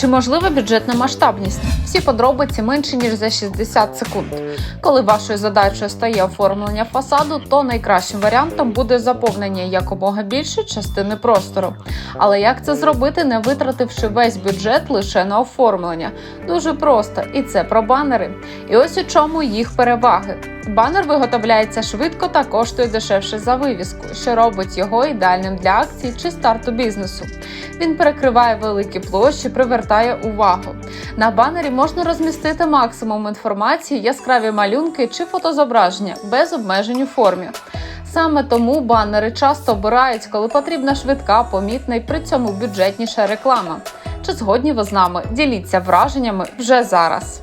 Чи можлива бюджетна масштабність? Всі подробиці менше ніж за 60 секунд. Коли вашою задачею стає оформлення фасаду, то найкращим варіантом буде заповнення якомога більшої частини простору. Але як це зробити, не витративши весь бюджет лише на оформлення? Дуже просто, і це про банери. І ось у чому їх переваги. Банер виготовляється швидко та коштує дешевше за вивіску, що робить його ідеальним для акцій чи старту бізнесу. Він перекриває великі площі, привертає увагу. На банері можна розмістити максимум інформації, яскраві малюнки чи фотозображення без обмежень у формі. Саме тому банери часто обирають, коли потрібна швидка, помітна і при цьому бюджетніша реклама. Чи згодні ви з нами? Діліться враженнями вже зараз.